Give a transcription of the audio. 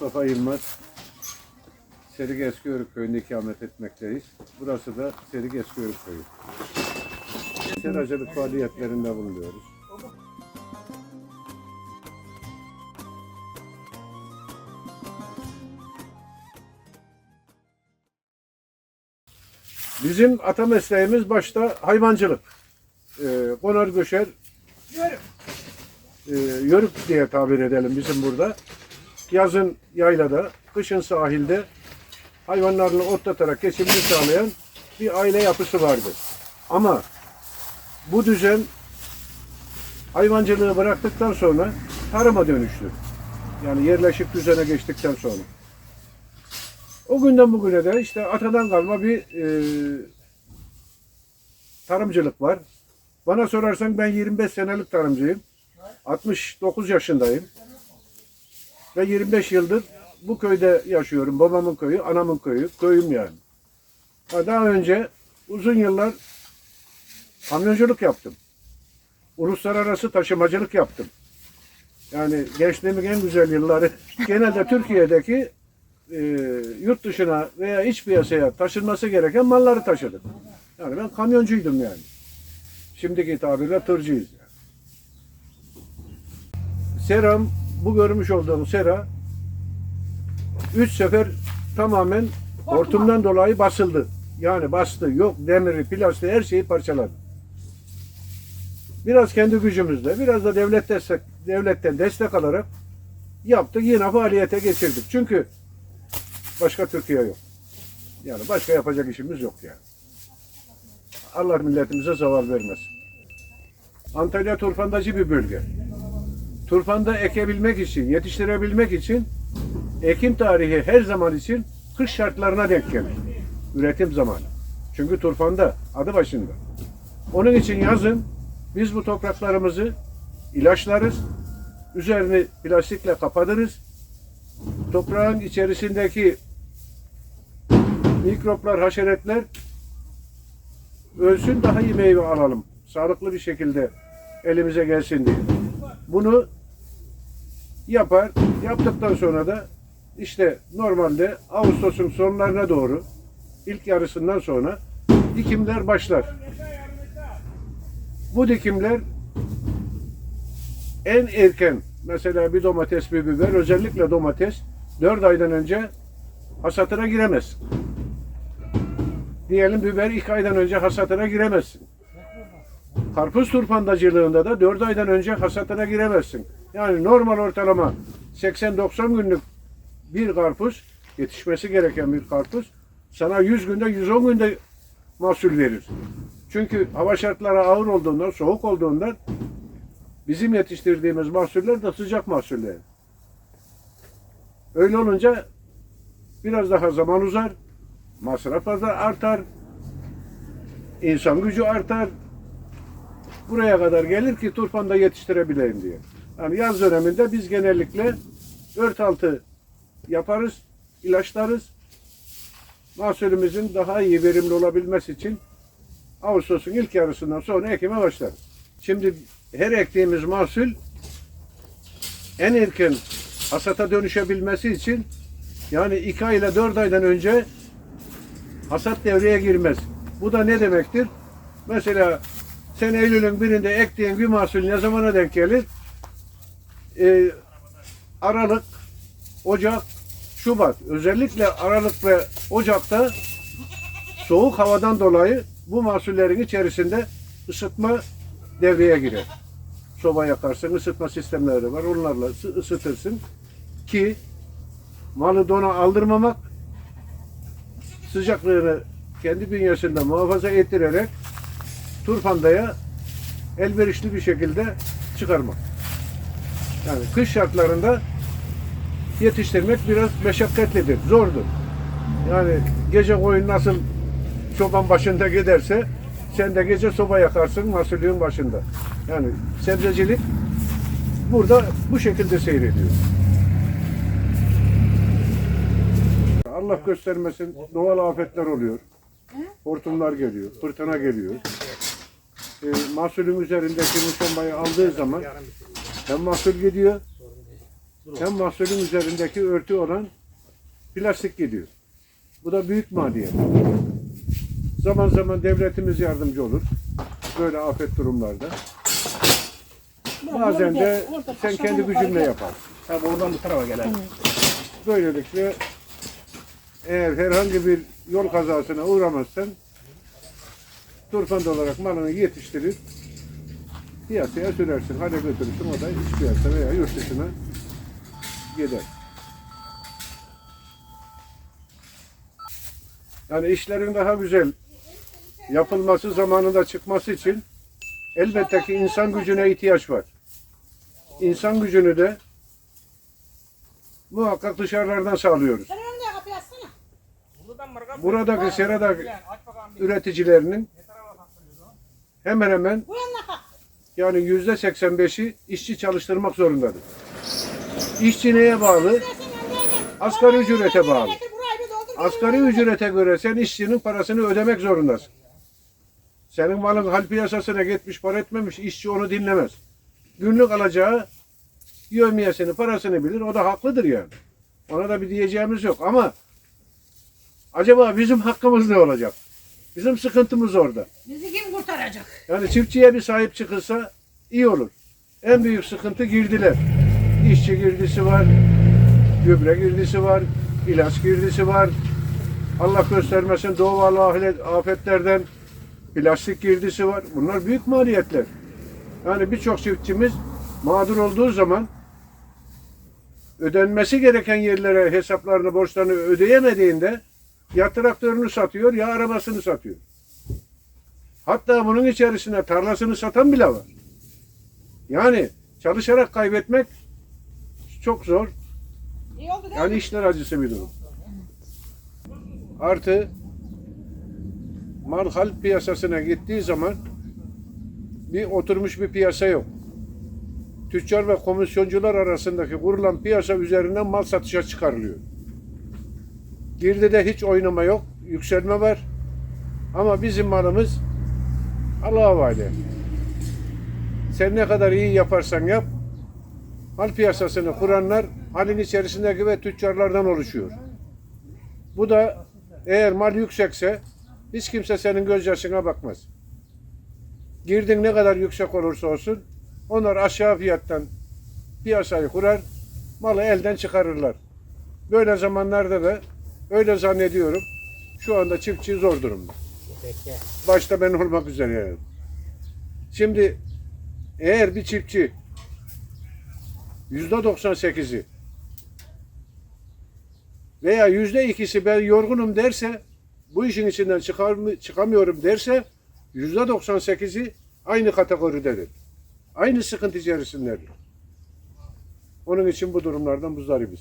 Mustafa Yılmaz. Serik Eskiyörük köyünde ikamet etmekteyiz. Burası da Serik Eskiyörük köyü. Seracılık faaliyetlerinde bulunuyoruz. Bizim ata mesleğimiz başta hayvancılık. Ee, konar göçer, e, yörük diye tabir edelim bizim burada. Yazın yaylada, kışın sahilde hayvanlarını otlatarak geçimini sağlayan bir aile yapısı vardı. Ama bu düzen hayvancılığı bıraktıktan sonra tarıma dönüştü. Yani yerleşik düzene geçtikten sonra. O günden bugüne de işte atadan kalma bir e, tarımcılık var. Bana sorarsan ben 25 senelik tarımcıyım. 69 yaşındayım. Ve 25 yıldır bu köyde yaşıyorum. Babamın köyü, anamın köyü, köyüm yani. Ha, Daha önce uzun yıllar kamyonculuk yaptım. Uluslararası taşımacılık yaptım. Yani gençliğimin en güzel yılları genelde Türkiye'deki e, yurt dışına veya iç piyasaya taşınması gereken malları taşıdım. Yani ben kamyoncuydum yani. Şimdiki tabirle tırcıyız. Yani. Seram, bu görmüş olduğum sera üç sefer tamamen hortumdan dolayı basıldı. Yani bastı, yok demiri, plastiği her şeyi parçaladı. Biraz kendi gücümüzle, biraz da devlet destek, devletten destek alarak yaptık. Yine faaliyete geçirdik. Çünkü başka Türkiye yok. Yani başka yapacak işimiz yok yani. Allah milletimize zaval vermesin. Antalya turfandacı bir bölge. Turfanda ekebilmek için, yetiştirebilmek için ekim tarihi her zaman için kış şartlarına denk gelir. Üretim zamanı. Çünkü turfanda adı başında. Onun için yazın biz bu topraklarımızı ilaçlarız. Üzerini plastikle kapatırız. Toprağın içerisindeki mikroplar, haşeretler ölsün daha iyi meyve alalım. Sağlıklı bir şekilde elimize gelsin diye. Bunu yapar. Yaptıktan sonra da işte normalde Ağustos'un sonlarına doğru ilk yarısından sonra dikimler başlar. Bu dikimler en erken mesela bir domates bir biber özellikle domates 4 aydan önce hasatına giremez. Diyelim biber 2 aydan önce hasatına giremezsin. Karpuz turfandacılığında da 4 aydan önce hasatına giremezsin. Yani normal ortalama 80-90 günlük bir karpuz, yetişmesi gereken bir karpuz sana 100 günde 110 günde mahsul verir. Çünkü hava şartları ağır olduğundan, soğuk olduğundan bizim yetiştirdiğimiz mahsuller de sıcak mahsuller. Öyle olunca biraz daha zaman uzar, masraf artar, insan gücü artar, buraya kadar gelir ki turfanda yetiştirebileyim diye. Yani yaz döneminde biz genellikle ört altı yaparız, ilaçlarız. Mahsulümüzün daha iyi verimli olabilmesi için Ağustos'un ilk yarısından sonra ekime başlarız. Şimdi her ektiğimiz mahsul en erken hasata dönüşebilmesi için yani 2 ay ile 4 aydan önce hasat devreye girmez. Bu da ne demektir? Mesela sen Eylül'ün birinde ektiğin bir mahsul ne zamana denk gelir? Ee, Aralık, Ocak, Şubat. Özellikle Aralık ve Ocak'ta soğuk havadan dolayı bu mahsullerin içerisinde ısıtma devreye girer. Soba yakarsın, ısıtma sistemleri var. Onlarla ısı- ısıtırsın ki malı dona aldırmamak sıcaklığını kendi bünyesinde muhafaza ettirerek turfandaya elverişli bir şekilde çıkarmak. Yani kış şartlarında yetiştirmek biraz meşakkatlidir, zordur. Yani gece koyun nasıl çoban başında giderse sen de gece soba yakarsın mahsulün başında. Yani sebzecilik burada bu şekilde seyrediyor. Allah göstermesin doğal afetler oluyor. Hortumlar geliyor, fırtına geliyor. E, mahsulün üzerindeki muşambayı aldığı zaman hem mahsul gidiyor hem mahsulün üzerindeki örtü olan plastik gidiyor. Bu da büyük maliyet. Zaman zaman devletimiz yardımcı olur. Böyle afet durumlarda. Bazen de sen kendi gücünle yaparsın. Tabii oradan bu tarafa gelen. Böylelikle eğer herhangi bir yol kazasına uğramazsan turfan olarak malını yetiştirir piyasaya sürersin. Hale götürürsün o da iç piyasa veya yurt dışına gider. Yani işlerin daha güzel yapılması zamanında çıkması için elbette ki insan gücüne ihtiyaç var. İnsan gücünü de muhakkak dışarılardan sağlıyoruz. Buradaki seradaki üreticilerinin hemen hemen. Yani yüzde 85'i işçi çalıştırmak zorundadır. İşçi neye bağlı? Asgari ücrete bağlı. Asgari ücrete göre sen işçinin parasını ödemek zorundasın. Senin malın hal piyasasına gitmiş para etmemiş işçi onu dinlemez. Günlük alacağı yövmiyesini parasını bilir o da haklıdır yani. Ona da bir diyeceğimiz yok ama acaba bizim hakkımız ne olacak? Bizim sıkıntımız orada. Bizi kim kurtaracak? Yani çiftçiye bir sahip çıkılsa iyi olur. En büyük sıkıntı girdiler. İşçi girdisi var, gübre girdisi var, ilaç girdisi var. Allah göstermesin doğal afetlerden plastik girdisi var. Bunlar büyük maliyetler. Yani birçok çiftçimiz mağdur olduğu zaman ödenmesi gereken yerlere hesaplarını, borçlarını ödeyemediğinde ya traktörünü satıyor ya arabasını satıyor. Hatta bunun içerisinde tarlasını satan bile var. Yani çalışarak kaybetmek çok zor. Yani işler acısı bir durum. Artı mal hal piyasasına gittiği zaman bir oturmuş bir piyasa yok. Tüccar ve komisyoncular arasındaki kurulan piyasa üzerinden mal satışa çıkarılıyor. Girdide hiç oynama yok, yükselme var. Ama bizim malımız Allah'a havale. Sen ne kadar iyi yaparsan yap, Hal piyasasını kuranlar halin içerisindeki ve tüccarlardan oluşuyor. Bu da eğer mal yüksekse hiç kimse senin göz yaşına bakmaz. Girdin ne kadar yüksek olursa olsun onlar aşağı fiyattan piyasayı kurar, malı elden çıkarırlar. Böyle zamanlarda da öyle zannediyorum şu anda çiftçi zor durumda. Başta ben olmak üzere yani. Şimdi eğer bir çiftçi yüzde 98'i veya yüzde ikisi ben yorgunum derse bu işin içinden çıkar mı, çıkamıyorum derse yüzde 98'i aynı kategoridedir. Aynı sıkıntı içerisindedir. Onun için bu durumlardan muzdaribiz.